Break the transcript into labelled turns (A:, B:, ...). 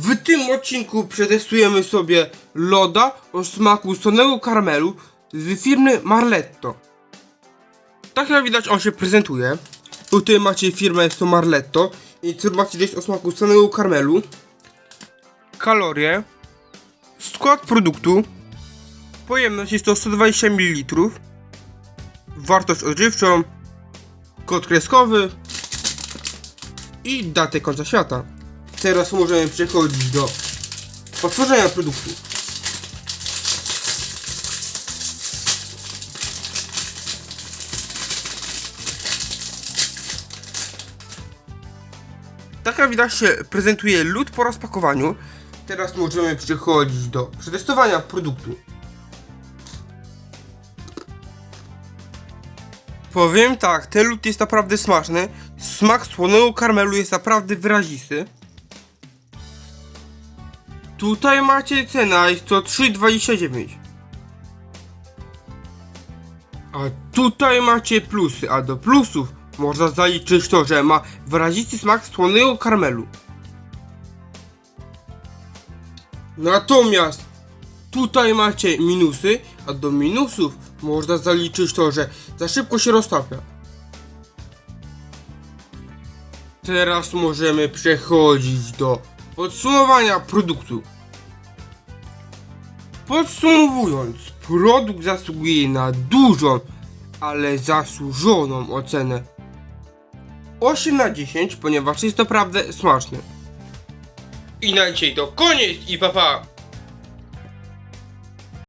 A: W tym odcinku przetestujemy sobie loda o smaku sonego karmelu z firmy Marletto. Tak jak widać on się prezentuje. Tutaj macie firmę, to Marletto. I informacja jest o smaku sonego karmelu. Kalorie. Skład produktu. Pojemność jest to 120 ml. Wartość odżywczą. Kod kreskowy. I datę końca świata. Teraz możemy przechodzić do otworzenia produktu. Tak jak widać się prezentuje lód po rozpakowaniu. Teraz możemy przechodzić do przetestowania produktu. Powiem tak, ten lód jest naprawdę smaczny. Smak słonego karmelu jest naprawdę wyrazisty. Tutaj macie cena, jest to 3,29. A tutaj macie plusy, a do plusów można zaliczyć to, że ma wyrazisty smak słonego karmelu. Natomiast tutaj macie minusy, a do minusów można zaliczyć to, że za szybko się roztapia. Teraz możemy przechodzić do podsumowania produktu. Podsumowując, produkt zasługuje na dużą, ale zasłużoną ocenę 8 na 10, ponieważ jest naprawdę smaczny. I na dzisiaj to koniec i papa! Pa.